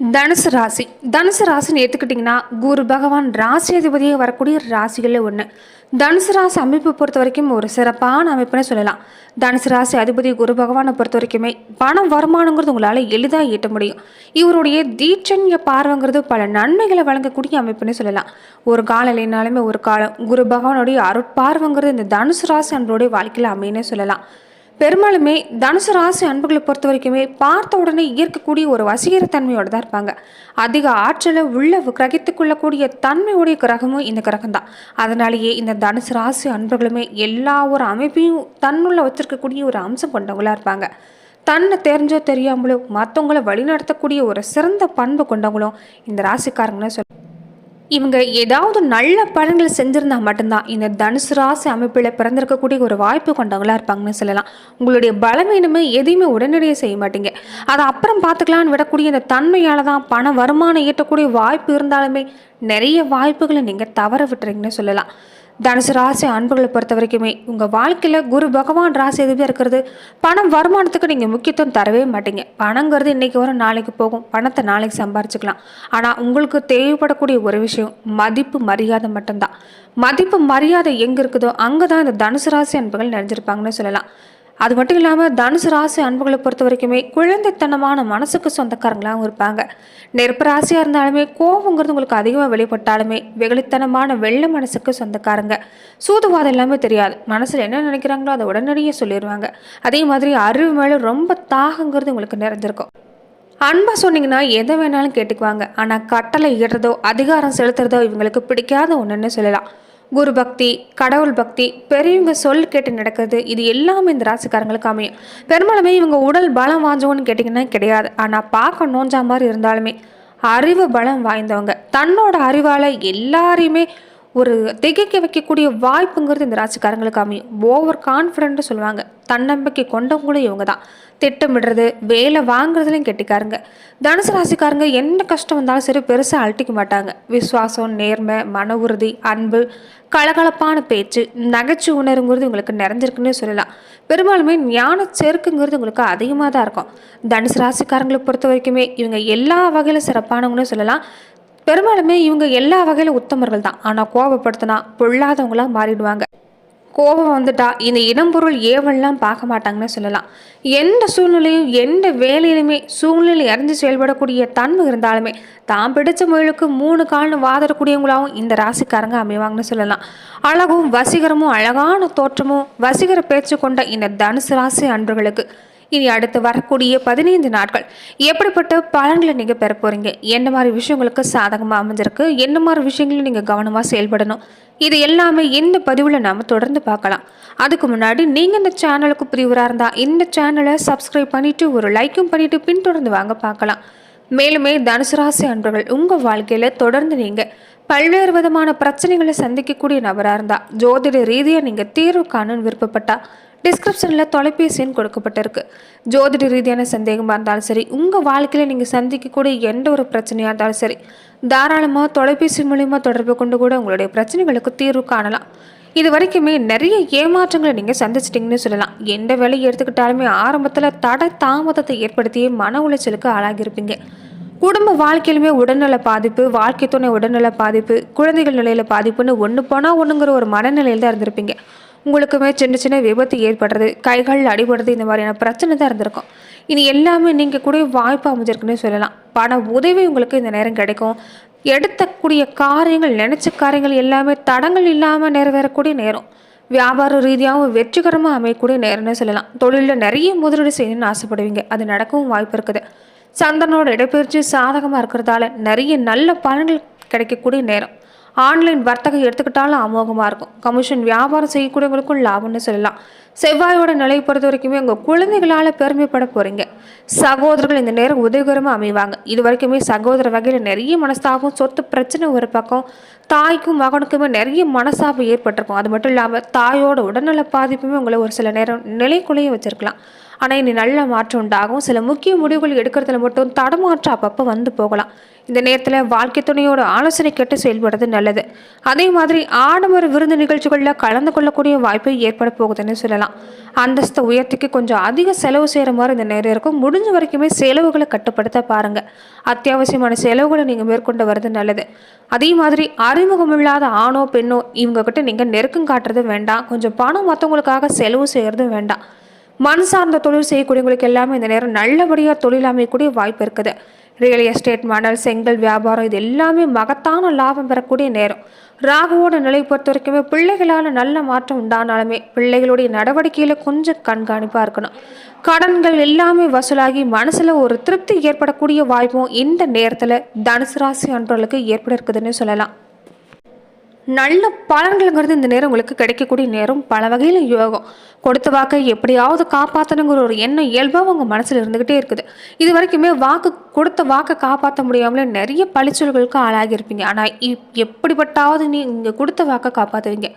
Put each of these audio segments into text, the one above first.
தனுசு ராசி. தனுசு ராசின்னு ஏற்றுக்கிட்டிங்கன்னா குரு பகவான் ராசி அதிபதியை வரக்கூடிய ராசிகளில் ஒன்று தனுசு ராசி அமைப்பை பொறுத்த வரைக்கும் ஒரு சிறப்பான அமைப்புன்னு சொல்லலாம். தனுசு ராசி அதிபதி குரு பகவானை பொறுத்த வரைக்குமே பணம் வருமானங்கிறது உங்களால் எளிதாக ஈட்ட முடியும். இவருடைய தீட்சண்ய பார்வைங்கிறது பல நன்மைகளை வழங்கக்கூடிய அமைப்புன்னு சொல்லலாம். ஒரு காலம் இல்லைனாலுமே ஒரு காலம் குரு பகவானுடைய அருட்பார்வைங்கிறது இந்த தனுசு ராசி அன்பருடைய வாழ்க்கையில் அமையனே சொல்லலாம். பெரும்பாலுமே தனுசு ராசி அன்புகளை பொறுத்த வரைக்குமே பார்த்த உடனே ஈர்க்கக்கூடிய ஒரு வசீகரத்தன்மையோடு தான் இருப்பாங்க. அதிக ஆற்றலை உள்ள கிரகித்து கொள்ளக்கூடிய தன்மையுடைய கிரகமும் இந்த கிரகம் தான் அதனாலேயே இந்த தனுசு ராசி அன்புகளுமே எல்லா ஒரு அமைப்பையும் தன்னுள்ள வச்சிருக்கக்கூடிய ஒரு அம்சம் கொண்டவங்களாக இருப்பாங்க. தன்னை தெரிஞ்சோ தெரியாமலோ மற்றவங்கள வழிநடத்தக்கூடிய ஒரு சிறந்த பண்பு கொண்டவங்களும் இந்த ராசிக்காரங்கன்னு சொல்ல இவங்க ஏதாவது நல்ல படங்களை செஞ்சுருந்தா மட்டும்தான் இந்த தனுசு ராசி அமைப்பில் பிறந்திருக்கக்கூடிய ஒரு வாய்ப்பு கொண்டவங்களா இருப்பாங்கன்னு சொல்லலாம். உங்களுடைய பலவீனமே எதையுமே உடனடியாக செய்ய மாட்டீங்க. அதை அப்புறம் பார்த்துக்கலான்னு விடக்கூடிய இந்த தன்மையால் தான் பண வருமானம் ஈட்டக்கூடிய வாய்ப்பு இருந்தாலுமே நிறைய வாய்ப்புகளை நீங்கள் தவற விட்டுறீங்கன்னு சொல்லலாம். தனுசு ராசி அன்புகளை பொறுத்த வரைக்குமே உங்கள் வாழ்க்கையில் குரு பகவான் ராசி எதுவே இருக்கிறது பணம் வருமானத்துக்கு நீங்கள் முக்கியத்துவம் தரவே மாட்டீங்க. பணங்கிறது இன்றைக்கி வரும் நாளைக்கு போகும். பணத்தை நாளைக்கு சம்பாரிச்சுக்கலாம். ஆனால் உங்களுக்கு தேவைப்படக்கூடிய ஒரு விஷயம் மதிப்பு மரியாதை மட்டும்தான். மதிப்பு மரியாதை எங்கே இருக்குதோ அங்கே தான் இந்த தனுசு ராசி அன்புகள் நிறைஞ்சிருப்பாங்கன்னு சொல்லலாம். அது மட்டும் இல்லாமல் தனுசு ராசி அன்புகளை பொறுத்த வரைக்குமே குழந்தைத்தனமான மனசுக்கு சொந்தக்காரங்களாகவும் இருப்பாங்க. நெருப்பு ராசியாக இருந்தாலுமே கோபங்கிறது உங்களுக்கு அதிகமாக வெளிப்பட்டாலுமே வெகுளித்தனமான வெள்ளை மனசுக்கு சொந்தக்காரங்க. சூதுவாதம் எல்லாமே தெரியாது. மனசில் என்ன நினைக்கிறாங்களோ அதை உடனடியே சொல்லிடுவாங்க அதே மாதிரி அறிவு மேலே ரொம்ப தாகங்கிறது உங்களுக்கு நிறைஞ்சிருக்கும் அன்பா சொன்னீங்கன்னா எதை வேணாலும் கேட்டுக்குவாங்க. ஆனால் கட்டளை இடுறதோ அதிகாரம் செலுத்துறதோ இவங்களுக்கு பிடிக்காத ஒன்றுன்னு சொல்லலாம். குரு பக்தி கடவுள் பக்தி பெரியவங்க சொல் கேட்டு நடக்கிறது இது எல்லாமே இந்த ராசிக்காரங்களுக்கு அமையும். பெரும்பாலுமே இவங்க உடல் பலம் வாஞ்சவங்கன்னு கேட்டிங்கன்னா கிடையாது. ஆனால் பார்க்க நோஞ்சா மாதிரி இருந்தாலுமே அறிவு பலம் வாய்ந்தவங்க. தன்னோட அறிவால் எல்லாரையுமே ஒரு திகைக்க வைக்கக்கூடிய வாய்ப்புங்கிறது இந்த ராசிக்காரங்களுக்கு அமையும். ஓவர் கான்ஃபிடென்ட் சொல்லுவாங்க. தன்னம்பிக்கை கொண்டவங்களும் இவங்க தான் திட்டமிடுறது வேலை வாங்குறதுலையும் கெட்டிக்காருங்க. தனுசு ராசிக்காரங்க என்ன கஷ்டம் வந்தாலும் சரி பெருசாக அழட்டிக்க மாட்டாங்க. விசுவாசம் நேர்மை மன உறுதி அன்பு கலகலப்பான பேச்சு நகைச்சு உணருங்கிறது உங்களுக்கு நிறைஞ்சிருக்குன்னு சொல்லலாம். பெரும்பாலுமே ஞான செருக்குங்கிறது உங்களுக்கு அதிகமாக தான் இருக்கும். தனுசு ராசிக்காரங்களை பொறுத்த வரைக்குமே இவங்க எல்லா வகையிலும் சிறப்பானவங்கன்னு சொல்லலாம். பெரும்பாலுமே இவங்க எல்லா வகையிலும் உத்தமர்கள் தான். ஆனால் கோபப்படுத்தினா பொல்லாதவங்களா மாறிடுவாங்க. கோபம் வந்துட்டா இந்த இடம்பொருள் ஏவல்லாம் பார்க்க மாட்டாங்கன்னு சொல்லலாம். எந்த சூழ்நிலையும் எந்த வேலையிலுமே சூழ்நிலை அறிஞ்சு செயல்படக்கூடிய தன்மை இருந்தாலுமே தான் பிடிச்ச முயலுக்கு மூணு கால்னு வாதரக்கூடியவங்களாகவும் இந்த ராசிக்காரங்க அமைவாங்கன்னு சொல்லலாம். அழகும் வசீகரமும் அழகான தோற்றமும் வசீகர பேச்சு கொண்ட இந்த தனுசு ராசி அன்பர்களுக்கு இனி அடுத்து வரக்கூடிய பதினைந்து நாட்கள். எப்படிப்பட்ட பலன்களை நீங்கள் பெற போகிறீங்க என்ன மாதிரி விஷயங்களுக்கு சாதகமாக அமைஞ்சிருக்கு? என்ன மாதிரி விஷயங்களும் நீங்கள் கவனமாக செயல்படணும்? இது எல்லாமே இந்த பதிவில் நாம் தொடர்ந்து பார்க்கலாம். அதுக்கு முன்னாடி நீங்கள் இந்த சேனலுக்கு புரிவராக இருந்தால் இந்த சேனலை சப்ஸ்கிரைப் பண்ணிவிட்டு ஒரு லைக்கும் பண்ணிவிட்டு பின்தொடர்ந்து வாங்க பார்க்கலாம். மேலுமே தனுசு ராசி அன்பர்கள் உங்கள் வாழ்க்கையில் தொடர்ந்து நீங்கள் பல்வேறு விதமான பிரச்சனைகளை சந்திக்கக்கூடிய நபராக இருந்தால் ஜோதிட ரீதியாக நீங்கள் தீர்வு காணுன்னு விருப்பப்பட்டால் டிஸ்கிரிப்ஷனில் தொலைபேசி எண் கொடுக்கப்பட்டிருக்கு. ஜோதிட ரீதியான சந்தேகமாக இருந்தாலும் சரி உங்கள் வாழ்க்கையில் நீங்கள் சந்திக்கக்கூடிய எந்த ஒரு பிரச்சனையாக இருந்தாலும் சரி தாராளமாக தொலைபேசி மூலியமாக தொடர்பு கொண்டு கூட உங்களுடைய பிரச்சனைகளுக்கு தீர்வு காணலாம். இது வரைக்குமே நிறைய ஏமாற்றங்களை நீங்கள் சந்திச்சிட்டிங்கன்னு சொல்லலாம். எந்த வேலையை எடுத்துக்கிட்டாலுமே ஆரம்பத்தில் தடை தாமதத்தை ஏற்படுத்தியே மன உளைச்சலுக்கு ஆளாகியிருப்பீங்க. குடும்ப வாழ்க்கையிலுமே உடல்நல பாதிப்பு வாழ்க்கை துணை உடல்நல பாதிப்பு குழந்தைகள் நிலையில் பாதிப்புன்னு ஒன்று போனால் ஒன்றுங்கிற ஒரு மனநிலையில் தான் இருந்திருப்பீங்க. உங்களுக்குமே சின்ன சின்ன விபத்து ஏற்படுறது கைகள் அடிபடுறது இந்த மாதிரியான பிரச்சனை தான் இருந்திருக்கும். இனி எல்லாமே நீங்கள் கூட வாய்ப்பு அமைஞ்சிருக்குன்னே சொல்லலாம். பண உதவி உங்களுக்கு இந்த நேரம் கிடைக்கும். எடுத்தக்கூடிய காரியங்கள் நினச்ச காரியங்கள் எல்லாமே தடங்கள் இல்லாமல் நிறைவேறக்கூடிய நேரம். வியாபார ரீதியாகவும் வெற்றிகரமாக அமையக்கூடிய நேரம்னு சொல்லலாம். தொழிலில் நிறைய முதலீடு செய்யணும்னு ஆசைப்படுவீங்க. அது நடக்கவும் வாய்ப்பு இருக்குது. சந்திரனோட இடப்பெயர்ச்சி சாதகமாக இருக்கிறதால நிறைய நல்ல பலன்கள் கிடைக்கக்கூடிய நேரம். ஆன்லைன் வர்த்தகம் எடுத்துக்கிட்டாலும் அமோகமாக இருக்கும். கமிஷன் வியாபாரம் செய்யக்கூடியவங்களுக்கும் லாபம்னு சொல்லலாம். செவ்வாயோட நிலையை பொறுத்த வரைக்குமே உங்கள் குழந்தைகளால் பெருமைப்பட போகிறீங்க சகோதரர்கள் இந்த நேரம் உதவிகரமாக அமைவாங்க. இது வரைக்குமே சகோதர வகையில் நிறைய மனஸ்தாபம் சொத்து பிரச்சனை ஒரு பக்கம் தாய்க்கும் மகனுக்குமே நிறைய மனசாபம் ஏற்பட்டிருக்கும். அது மட்டும் இல்லாமல் தாயோட உடல்நல பாதிப்புமே உங்களை ஒரு சில நேரம் நிலைக்குள்ளேயே வச்சுருக்கலாம். ஆனால் இனி நல்ல மாற்றம் உண்டாகும். சில முக்கிய முடிவுகள் எடுக்கிறதுல மட்டும் தடமாற்றம் அப்பப்போ வந்து போகலாம். இந்த நேரத்தில் வாழ்க்கை துணையோட ஆலோசனை கேட்டு செயல்படுறது நல்லது. அதே மாதிரி ஆடம்பர விருந்து நிகழ்ச்சிகளில் கலந்து கொள்ளக்கூடிய வாய்ப்பு ஏற்பட போகுதுன்னு சொல்லலாம். அந்தஸ்தை உயர்த்திக்கு கொஞ்சம் அதிக செலவு செய்கிற மாதிரி இந்த நேரம் இருக்கும். முடிஞ்ச வரைக்குமே செலவுகளை கட்டுப்படுத்த பாருங்கள் அத்தியாவசியமான செலவுகளை நீங்கள் மேற்கொண்டு வர்றது நல்லது. அதே மாதிரி அறிமுகமில்லாத ஆணோ பெண்ணோ இவங்கக்கிட்ட நீங்கள் நெருக்கம் காட்டுறது வேண்டாம். கொஞ்சம் பணம் மற்றவங்களுக்காக செலவு செய்கிறது வேண்டாம். மண் சார்ந்த தொழில் செய்யக்கூடியவங்களுக்கு எல்லாமே இந்த நேரம் நல்லபடியாக தொழில் அமையக்கூடிய வாய்ப்பு இருக்குது. ரியல் எஸ்டேட் மணல் செங்கல் வியாபாரம் இது எல்லாமே மகத்தான லாபம் பெறக்கூடிய நேரம். ராகுவோட நிலை பொறுத்த வரைக்குமே பிள்ளைகளால் நல்ல மாற்றம் உண்டானாலுமே பிள்ளைகளுடைய நடவடிக்கையில் கொஞ்சம் கண்காணிப்பாக இருக்கணும். கடன்கள் எல்லாமே வசூலாகி மனசில் ஒரு திருப்தி ஏற்படக்கூடிய வாய்ப்பும் இந்த நேரத்தில் தனுசு ராசி அன்பர்களுக்கு ஏற்பட இருக்குதுன்னு சொல்லலாம். நல்ல பலன்கள்ங்கிறது இந்த நேரம் உங்களுக்கு கிடைக்கக்கூடிய நேரம். பல வகையில் யோகம். கொடுத்த வாக்கை எப்படியாவது காப்பாற்றணுங்கிற ஒரு எண்ணம் இயல்பாக உங்கள் மனசில் இருந்துக்கிட்டே இருக்குது. இது வரைக்குமே வாக்கு கொடுத்த வாக்கை காப்பாற்ற முடியாமலே நிறைய பழிச்சொல்களுக்கு ஆளாகியிருப்பீங்க. ஆனால் எப்படிப்பட்டாவது நீ இங்கே கொடுத்த வாக்கை காப்பாற்றுவீங்க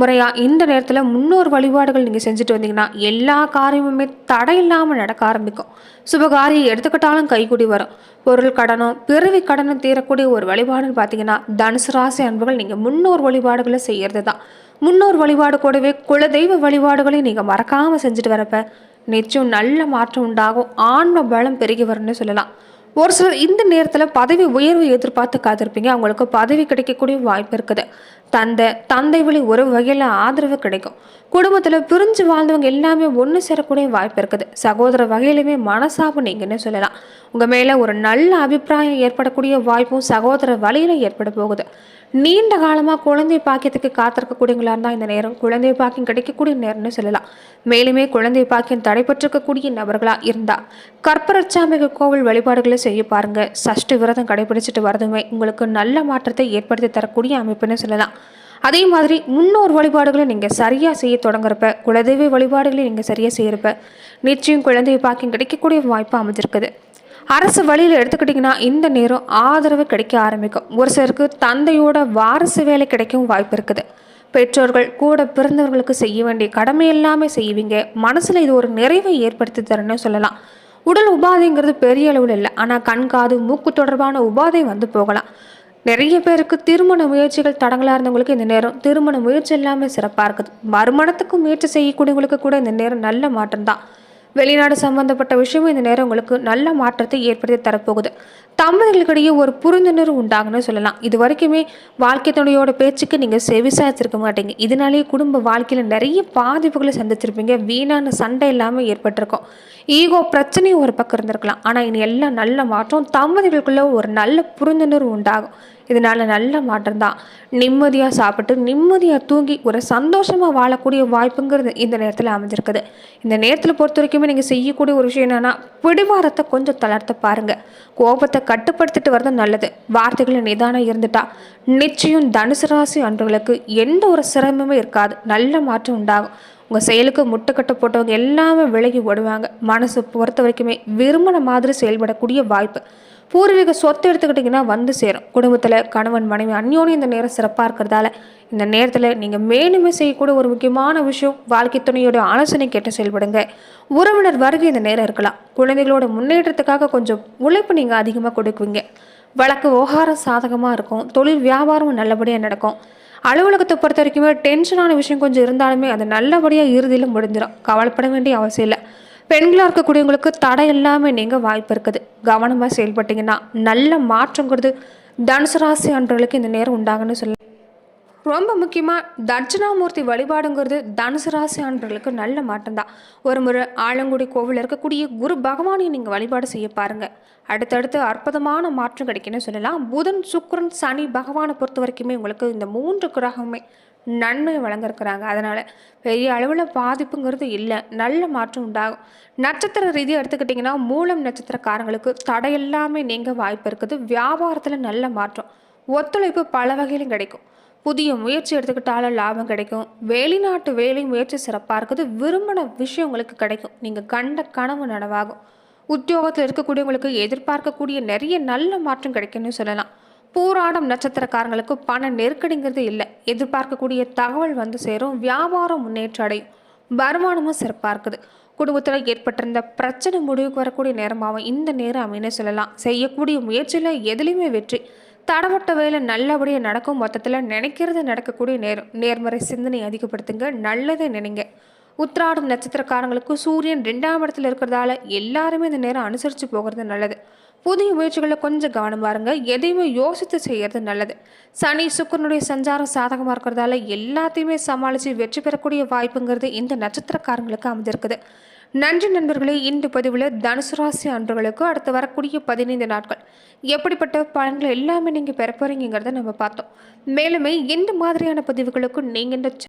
முறையாக இந்த நேரத்தில் முன்னோர் வழிபாடுகள் நீங்கள் செஞ்சுட்டு வந்தீங்கன்னா எல்லா காரியமுமே தடை இல்லாமல் நடக்க ஆரம்பிக்கும். சுபகாரியம் எடுத்துக்கிட்டாலும் கைகூடி வரும். பொருள் கடனும் பிறவி கடனும் தீரக்கூடிய ஒரு வழிபாடுன்னு பார்த்தீங்கன்னா தனுசு ராசி அன்புகள் நீங்கள் முன்னோர் வழிபாடுகளை செய்கிறது தான் முன்னோர் வழிபாடு கூடவே குலதெய்வ வழிபாடுகளையும் நீங்கள் மறக்காமல் செஞ்சுட்டு வரப்ப நிச்சயம் நல்ல மாற்றம் உண்டாகும். ஆன்ம பலம் பெருகி வரும்னு சொல்லலாம். ஒரு சிலர் இந்த நேரத்தில் பதவி உயர்வு எதிர்பார்த்து காத்திருப்பீங்க அவங்களுக்கு பதவி கிடைக்கக்கூடிய வாய்ப்பு இருக்குது. தந்தை தந்தை வழி ஒரு வகையில் ஆதரவு கிடைக்கும். குடும்பத்தில் பிரிஞ்சு வாழ்ந்தவங்க எல்லாமே ஒன்று சேரக்கூடிய வாய்ப்பு இருக்குது. சகோதர வகையிலுமே மனசாபு நீங்கன்னு சொல்லலாம். உங்கள் மேலே ஒரு நல்ல அபிப்பிராயம் ஏற்படக்கூடிய வாய்ப்பும் சகோதர வழியில் ஏற்பட போகுது. நீண்ட காலமாக குழந்தை பாக்கியத்துக்கு காத்திருக்கக்கூடியவங்களா இருந்தால் இந்த நேரம் குழந்தை பாக்கியம் கிடைக்கக்கூடிய நேரம்னு சொல்லலாம். மேலுமே குழந்தை பாக்கியம் தடைபெற்றிருக்கக்கூடிய நபர்களாக இருந்தால் கற்பரச்சாமிக கோவில் வழிபாடுகளை செய்ய பாருங்கள் சஷ்டி விரதம் கடைபிடிச்சிட்டு வரதுமே உங்களுக்கு நல்ல மாற்றத்தை ஏற்படுத்தி தரக்கூடிய அமைப்புன்னு சொல்லலாம். அதே மாதிரி முன்னோர் வழிபாடுகளை நீங்கள் சரியாக செய்ய தொடங்குறப்ப குலதெய்வ வழிபாடுகளை நீங்கள் சரியாக செய்கிறப்ப நிச்சயம் குழந்தை பாக்கியம் கிடைக்கக்கூடிய வாய்ப்பு அமைஞ்சிருக்குது. அரசு வழியில் எடுத்துக்கிட்டிங்கன்னா இந்த நேரம் ஆதரவு கிடைக்க ஆரம்பிக்கும். ஒரு சிலருக்கு தந்தையோட வாரிசு வேலை கிடைக்கும் வாய்ப்பு இருக்குது. பெற்றோர்கள் கூட பிறந்தவர்களுக்கு செய்ய வேண்டிய கடமை எல்லாமே செய்வீங்க. மனசில் இது ஒரு நிறைவை ஏற்படுத்தி தரணும்னு சொல்லலாம். உடல் உபாதைங்கிறது பெரிய அளவில் இல்லை. ஆனால் கண் காது மூக்கு தொடர்பான உபாதை வந்து போகலாம். நிறைய பேருக்கு திருமண முயற்சிகள் தடங்களாக இருந்தவங்களுக்கு இந்த நேரம் திருமண முயற்சி எல்லாமே சிறப்பாக இருக்குது. மறுமணத்துக்கு முயற்சி செய்யக்கூடியவங்களுக்கு கூட இந்த நேரம் நல்ல மாற்றம் தான் வெளிநாடு சம்பந்தப்பட்ட விஷயமும் இந்த நேரம் உங்களுக்கு நல்ல மாற்றத்தை ஏற்படுத்தி தரப்போகுது. தம்பதிகளுக்கிடையே ஒரு புரிந்துணர்வு உண்டாகுன்னு சொல்லலாம். இது வரைக்குமே வாழ்க்கை துணையோட பேச்சுக்கு நீங்கள் செவிசாய்ச்சிருக்க மாட்டீங்க. இதனாலேயே குடும்ப வாழ்க்கையில் நிறைய பாதிப்புகளை சந்திச்சிருப்பீங்க வீணான சண்டை இல்லாமல் ஏற்பட்டிருக்கும். ஈகோ பிரச்சனையும் ஒரு பக்கம் இருந்திருக்கலாம். ஆனால் இனி எல்லாம் நல்ல மாற்றம் தம்பதிகளுக்குள்ளே ஒரு நல்ல புரிந்துணர்வு உண்டாகும். இதனால நல்ல மாற்றம் தான். நிம்மதியாக சாப்பிட்டு நிம்மதியாக தூங்கி ஒரு சந்தோஷமாக வாழக்கூடிய வாய்ப்புங்கிறது இந்த நேரத்தில் அமைஞ்சிருக்குது. இந்த நேரத்தில் பொறுத்த வரைக்குமே நீங்கள் செய்யக்கூடிய ஒரு விஷயம் என்னென்னா பிடிவாரத்தை கொஞ்சம் தளர்த்த பாருங்கள் கோபத்தை கட்டுப்படுத்திட்டு வரது நல்லது. வார்த்தைகளை நிதானம் இருந்துட்டா நிச்சயம் தனுசு ராசி அன்றுகளுக்கு எந்த ஒரு சிரமமும் இருக்காது. நல்ல மாற்றம் உண்டாகும். உங்கள் செயலுக்கு முட்டுக்கட்டை போட்டவங்க எல்லாமே விலகி ஓடுவாங்க. மனசு பொறுத்த வரைக்குமே விரும்பின மாதிரி செயல்படக்கூடிய வாய்ப்பு. பூர்வீக சொத்து எடுத்துக்கிட்டிங்கன்னா வந்து சேரும். குடும்பத்தில் கணவன் மனைவி அந்யோன்யம் இந்த நேரம் சிறப்பாக இருக்கிறதால இந்த நேரத்தில் நீங்கள் மேலுமே செய்யக்கூடிய ஒரு முக்கியமான விஷயம் வாழ்க்கை துணையோட ஆலோசனை கேட்டு செயல்படுங்க. உறவினர் வருகை இந்த நேரம் இருக்கலாம். குழந்தைகளோட முன்னேற்றத்துக்காக கொஞ்சம் உழைப்பு நீங்கள் அதிகமாக கொடுக்குவீங்க. வழக்கு விவகாரம் சாதகமாக இருக்கும். தொழில் வியாபாரமும் நல்லபடியாக நடக்கும். அலுவலகத்தை பொறுத்த வரைக்குமே டென்ஷனான விஷயம் கொஞ்சம் இருந்தாலுமே அது நல்லபடியாக இறுதியில் முடிஞ்சிடும் கவலைப்பட வேண்டிய அவசியம் இல்லை. பெண்களாக இருக்கக்கூடியவங்களுக்கு தடை இல்லாமல் நீங்கள் வாய்ப்பு இருக்குது. கவனமாக செயல்பட்டீங்கன்னா நல்ல மாற்றங்கிறது தனுசு ராசி அன்றவர்களுக்கு இந்த நேரம் உண்டாகுன்னு சொல்லலாம் ரொம்ப முக்கியமாக தட்சிணாமூர்த்தி வழிபாடுங்கிறது தனுசு ராசி ஆண்களுக்கு நல்ல மாற்றம்தான். ஒரு முறை ஆலங்குடி கோவிலில் இருக்கக்கூடிய குரு பகவானை நீங்கள் வழிபாடு செய்ய பாருங்கள் அடுத்தடுத்து அற்புதமான மாற்றம் கிடைக்குன்னு சொல்லலாம். புதன் சுக்ரன் சனி பகவானை பொறுத்த வரைக்குமே உங்களுக்கு இந்த மூன்று கிரகமே நன்மை வழங்கிருக்கிறாங்க அதனால் பெரிய அளவில் பாதிப்புங்கிறது இல்லை. நல்ல மாற்றம் உண்டாகும். நட்சத்திர ரீதியாக எடுத்துக்கிட்டிங்கன்னா மூலம் நட்சத்திரக்காரங்களுக்கு தடையெல்லாமே நீங்கள் வாய்ப்பு இருக்குது. வியாபாரத்தில் நல்ல மாற்றம். ஒத்துழைப்பு பல வகையிலும் கிடைக்கும். புதிய முயற்சி எடுத்துக்கிட்டாலும் லாபம் கிடைக்கும். வெளிநாட்டு வேலை முயற்சி சிறப்பாக இருக்குது. விரும்பின விஷயம் உங்களுக்கு கிடைக்கும். நீங்கள் கண்ட கனவு நனவாகும். உத்தியோகத்தில் இருக்கக்கூடியவங்களுக்கு எதிர்பார்க்கக்கூடிய நிறைய நல்ல மாற்றம் கிடைக்கும்னு சொல்லலாம். பூராடம் நட்சத்திரக்காரங்களுக்கு பண நெருக்கடிங்கிறது இல்லை. எதிர்பார்க்கக்கூடிய தகவல் வந்து சேரும். வியாபாரம் முன்னேற்றம் அடையும். வருமானமும் சிறப்பாக இருக்குது. குடும்பத்தில் ஏற்பட்டிருந்த பிரச்சனை முடிவுக்கு வரக்கூடிய நேரமாகவும் இந்த நேரம் அமைன்னு சொல்லலாம். செய்யக்கூடிய முயற்சியில் எதுலேயுமே வெற்றி. தடவட்ட வேலை நல்லபடியாக நடக்கும் மொத்தத்தில் நினைக்கிறது நடக்கக்கூடிய நேரம் நேர்மறை சிந்தனை அதிகப்படுத்துங்க நல்லதை நினைங்க. உத்திராடம் நட்சத்திரக்காரங்களுக்கு சூரியன் ரெண்டாம் இடத்துல இருக்கிறதால எல்லாருமே இந்த நேரம் அனுசரித்து போகிறது நல்லது. புதிய முயற்சிகளில் கொஞ்சம் கவனம் பாருங்க எதையுமே யோசித்து செய்யறது நல்லது. சனி சுக்கரனுடைய சஞ்சாரம் சாதகமாக இருக்கிறதால எல்லாத்தையுமே சமாளித்து வெற்றி பெறக்கூடிய வாய்ப்புங்கிறது இந்த நட்சத்திரக்காரங்களுக்கு அமைஞ்சிருக்குது. நன்றி நண்பர்களே இந்த பதிவில் தனுசு ராசி அன்பர்களுக்கு அடுத்து வரக்கூடிய பதினைந்து நாட்கள். எப்படிப்பட்ட பலன்கள் எல்லாமே நீங்கள் பெற போகிறீங்கிறத நம்ம பார்த்தோம். மேலுமே இந்த மாதிரியான பதிவுகளுக்கும் நீங்கள் இந்த